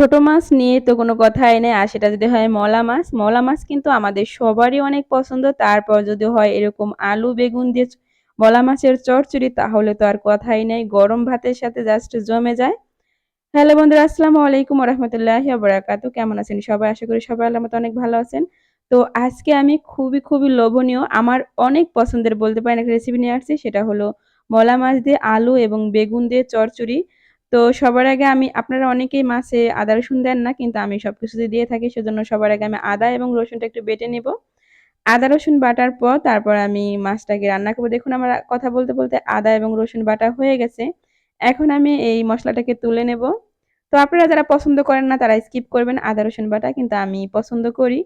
ছোট মাছ নিয়ে তো কোনো কথাই নেই। আর সেটা যদি হয় মলা মাছ মলা মাছ কিন্তু আমাদের সবারই অনেক পছন্দ। তারপর যদি হয় এরকম আলু, বেগুন দিয়ে মলা মাছের চচ্চড়ি, তাহলে তো আর কথাই নেই। গরম ভাতের সাথে জাস্ট জমে যায়। হ্যালো বন্ধুরা, আসসালামু আলাইকুম রহমতুল্লাহ বরাকাতু কেমন আছেন সবাই? আশা করি সবাই আল্লাহ মতো অনেক ভালো আছেন। তো আজকে আমি খুবই খুবই লোভনীয়, আমার অনেক পছন্দের বলতে পারেন, একটা রেসিপি নিয়ে আসছি। সেটা হলো মলা মাছ দিয়ে আলু এবং বেগুন দিয়ে চচ্চড়ি। তো সবার আগে আমি, আপনারা অনেকেই মাছে আদা, রসুন দেন না, কিন্তু আমি সব কিছুতে দিয়ে থাকি, সেজন্য সবার আগে আমি আদা এবং রসুনটা একটু বেটে নেব। আদা, রসুন বাটার পর তারপর আমি মাছটাকে রান্না করব। দেখুন আমার কথা বলতে বলতে আদা এবং রসুন বাটা হয়ে গেছে। এখন আমি এই মশলাটাকে তুলে নেব। তো আপনারা যারা পছন্দ করেন না, তারা স্কিপ করবেন আদা, রসুন বাটা, কিন্তু আমি পছন্দ করি।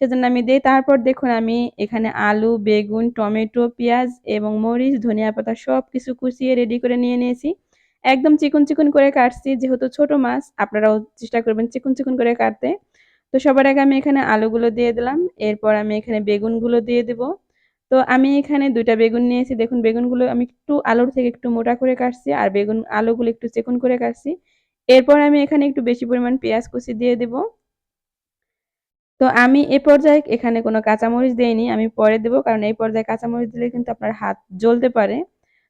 সেজন্য আমি দিই, তারপর দেখুন আমি এখানে আলু, বেগুন, টমেটো, পেঁয়াজ এবং মরিচ, ধনিয়া পাতা সব কিছু কুচিয়ে রেডি করে নিয়ে নিয়েছি। একদম চিকন চিকন করে কাটছি, যেহেতু ছোট মাছ, আপনারাও চেষ্টা করবেন চিকন চিকন করে কাটতে। তো সবার আগে আমি এখানে আলুগুলো দিয়ে দিলাম, এরপর আমি এখানে বেগুনগুলো দিয়ে দেব। তো আমি এখানে দুইটা বেগুন নিয়েছি, দেখুন বেগুনগুলো আমি একটু আলুর থেকে একটু মোটা করে কাটছি, আর বেগুন আলুগুলো একটু চিকন করে কাটছি। এরপর আমি এখানে একটু বেশি পরিমাণ পেঁয়াজ কুচি দিয়ে দেব। তো আমি এ পর্যায়ে এখানে কোনো কাঁচামরিচ দেইনি, আমি পরে দেব, কারণ এই পর্যায়ে কাঁচামরিচ দিলে কিন্তু আপনার হাত জ্বলতে পারে।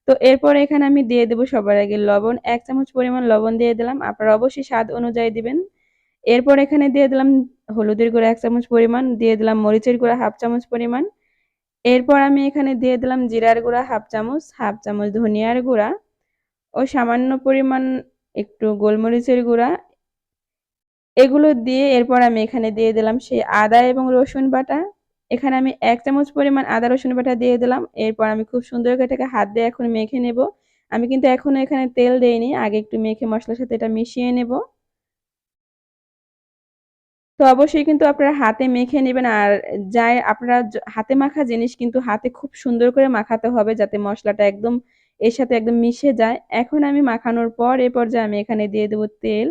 তো এরপর এখানে আমি দিয়ে দেবো সবার আগে লবণ। এক চামচ পরিমাণ লবণ দিয়ে দিলাম। আপনারা অবশ্যই স্বাদ অনুযায়ী দিবেন। এরপর এখানে দিয়ে দিলাম হলুদের গুঁড়া এক চামচ পরিমাণ, দিয়ে দিলাম মরিচের গুঁড়া হাফ চামচ পরিমাণ। এরপর আমি এখানে দিয়ে দিলাম জিরার গুঁড়া হাফ চামচ হাফ চামচ ধনিয়ার গুঁড়া ও সামান্য পরিমাণ একটু গোলমরিচের গুঁড়া। এগুলো দিয়ে এরপর আমি এখানে দিয়ে দিলাম সেই আদা এবং রসুন বাটা। এখানে আমি এক চামচ পরিমাণ আদা রসুন বাটা দিয়ে দিলাম। এরপর আমি খুব সুন্দর করে এটাকে হাত দিয়ে এখন মেখে নেব। আমি কিন্তু এখনও এখানে তেল দেইনি, আগে একটু মেখে মশলার সাথে এটা মিশিয়ে নেব। তো অবশ্যই কিন্তু আপনারা হাতে মেখে নেবেন, আর যাই আপনারা হাতে মাখা জিনিস কিন্তু হাতে খুব সুন্দর করে মাখাতে হবে যাতে মশলাটা একদম, এর সাথে একদম মিশে যায়। এখন আমি মাখানোর পর এ পর্যায়ে আমি এখানে দিয়ে দেবো তেল।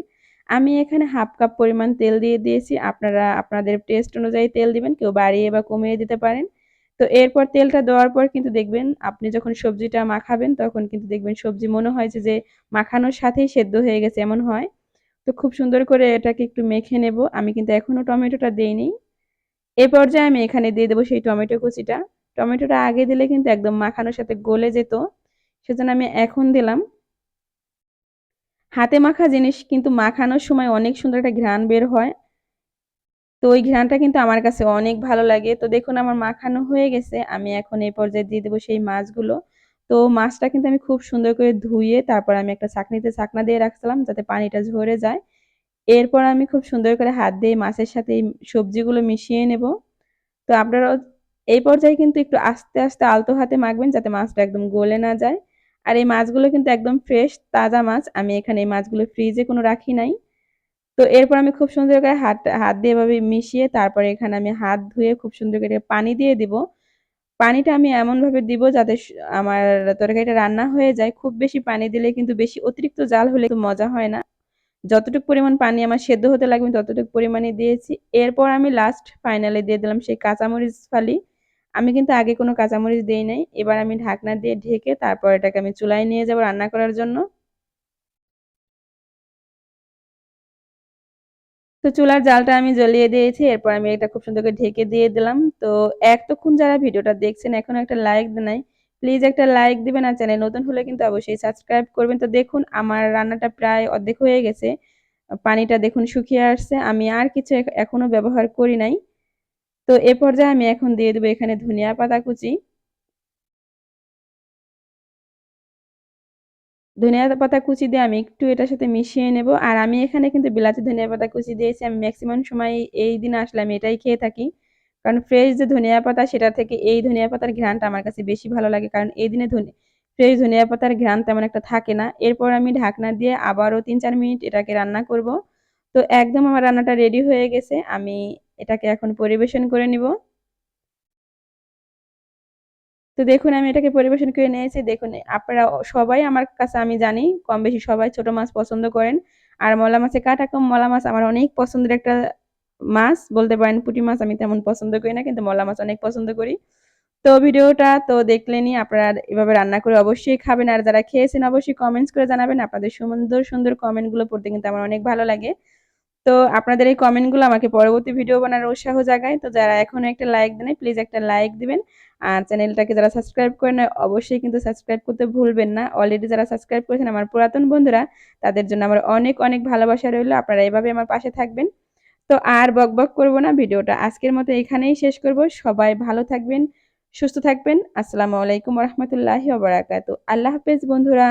আমি এখানে হাফ কাপ পরিমাণ তেল দিয়ে দিয়েছি। আপনারা, আপনাদের টেস্ট অনুযায়ী তেল দিবেন, কেউ বাড়িয়ে বা কমিয়ে দিতে পারেন। তো এরপর তেলটা দেওয়ার পর কিন্তু দেখবেন, আপনি যখন সবজিটা মাখাবেন, তখন কিন্তু দেখবেন সবজি মনে হয় যে মাখানোর সাথেই সেদ্ধ হয়ে গেছে, এমন হয়। তো খুব সুন্দর করে এটাকে একটু মেখে নেব। আমি কিন্তু এখনও টমেটোটা দিইনি। এ পর্যায়ে আমি এখানে দিয়ে দেবো সেই টমেটো কুচিটা। টমেটোটা আগে দিলে কিন্তু একদম মাখানোর সাথে গলে যেত। সেজন্য আমি এখন দিলাম। হাতে মাখা জিনিস কিন্তু মাখানোর সময় অনেক সুন্দর একটা ঘ্রাণ বের হয়। তো ওই ঘ্রাণটা কিন্তু আমার কাছে অনেক ভালো লাগে। তো দেখুন আমার মাখানো হয়ে গেছে, আমি এখন এই পর্যায়ে দিয়ে দেবো সেই মাছগুলো। তো মাছটা কিন্তু আমি খুব সুন্দর করে ধুয়ে তারপর আমি একটা চাকনিতে চাকনা দিয়ে রাখছিলাম যাতে পানিটা ঝরে যায়। এরপর আমি খুব সুন্দর করে হাত দিয়ে মাছের সাথে এই সবজিগুলো মিশিয়ে নেব। তো আপনারা এই পর্যায়ে কিন্তু একটু আস্তে আস্তে আলতো হাতে মাখবেন যাতে মাছটা একদম গলে না যায়। আর এই মাছগুলো কিন্তু একদম ফ্রেশ তাজা মাছ। আমি এখানে এই মাছগুলো ফ্রিজে কোনো রাখি নাই। তো এরপর আমি খুব সুন্দর করে হাত হাত দিয়ে এভাবে মিশিয়ে তারপরে এখানে আমি হাত ধুয়ে খুব সুন্দর করে পানি দিয়ে দিব। পানিটা আমি এমনভাবে দিব যাতে আমার তরকারিটা রান্না হয়ে যায়। খুব বেশি পানি দিলে কিন্তু বেশি অতিরিক্ত জাল হলে মজা হয় না। যতটুকু পরিমাণ পানি আমার সেদ্ধ হতে লাগবে ততটুকু পরিমাণে দিয়েছি। এরপর আমি লাস্ট ফাইনালে দিয়ে দিলাম সেই কাঁচামরিচ ফালি। আমি কিন্তু আগে কোনো কাঁচামরিচ দিই নাই। এবার আমি ঢাকনা দিয়ে ঢেকে তারপর এটাকে আমি চুলায় নিয়ে যাব রান্না করার জন্য। তো চুলার জালটা আমি জ্বলিয়ে দিয়েছি, এরপর আমি এটা খুব সুন্দর করে ঢেকে দিয়ে দিলাম। তো এতক্ষণ যারা ভিডিওটা দেখছেন এখন একটা লাইক নাই, প্লিজ একটা লাইক দিবেন আর চ্যানেল নতুন হলে কিন্তু অবশ্যই সাবস্ক্রাইব করবেন। তো দেখুন, আমার রান্নাটা প্রায় অর্ধেক হয়ে গেছে, পানিটা দেখুন শুকিয়ে আসছে। আমি আর কিছু এখনও ব্যবহার করি নাই। তো এ পর্যায়ে আমি এখন দিয়ে দেবো এখানে ধনিয়া পাতা কুচি। ধনিয়া পাতা কুচি দিয়ে আমি একটু এটার সাথে মিশিয়ে নেব। আর আমি এখানে কিন্তু বিলাতি ধনিয়া পাতা কুচি দিয়েছি। আমি ম্যাক্সিমাম সময় এই দিন আসলে আমি এটাই খেয়ে থাকি। কারণ ফ্রেশ যে ধনিয়া পাতা, সেটা থেকে এই ধনিয়া পাতার ঘ্রাণটা আমার কাছে বেশি ভালো লাগে। কারণ এই দিনে ফ্রেশ ধনিয়া পাতার ঘ্রাণ তেমন একটা থাকে না। এরপর আমি ঢাকনা দিয়ে আবারও তিন চার মিনিট এটাকে রান্না করব। তো একদম আমার রান্নাটা রেডি হয়ে গেছে। আমি এটাকে এখন পরিবেশন করে নিব। তো দেখুন, আমি এটাকে পরিবেশন করে নিয়েছি। দেখুন, আপনারা সবাই আমার কাছে, আমি জানি কম বেশি সবাই ছোট মাছ পছন্দ করেন। আর মলা মাছে কাটা কম, মলা মাছ আমার অনেক পছন্দের একটা মাছ। বলতে পারেন, পুঁটি মাছ আমি তেমন পছন্দ করি না, কিন্তু মলা মাছ অনেক পছন্দ করি। তো ভিডিওটা তো দেখলেনি আপনারা এভাবে রান্না করে অবশ্যই খাবেন। আর যারা খেয়েছেন, অবশ্যই কমেন্টস করে জানাবেন। আপনাদের সুন্দর সুন্দর কমেন্টগুলো পড়তে কিন্তু আমার অনেক ভালো লাগে। তো আপনাদের এই কমেন্টগুলো আমাকে পরবর্তী ভিডিও বানানোর উৎসাহ জাগায়। তো যারা এখনও একটা লাইক দেন প্লিজ একটা লাইক দিবেন। আর চ্যানেলটাকে যারা সাবস্ক্রাইব করে নেয় অবশ্যই কিন্তু সাবস্ক্রাইব করতে ভুলবেন না। অলরেডি যারা সাবস্ক্রাইব করেছেন, আমার পুরাতন বন্ধুরা, তাদের জন্য আমার অনেক অনেক ভালোবাসা রইল। আপনারা এভাবে আমার পাশে থাকবেন। তো আর বক বক করব না, ভিডিওটা আজকের মতো এখানেই শেষ করব। সবাই ভালো থাকবেন, সুস্থ থাকবেন। আসসালামু আলাইকুম রহমতুল্লাহি ওবরাকাতু আল্লাহ হাফেজ বন্ধুরা।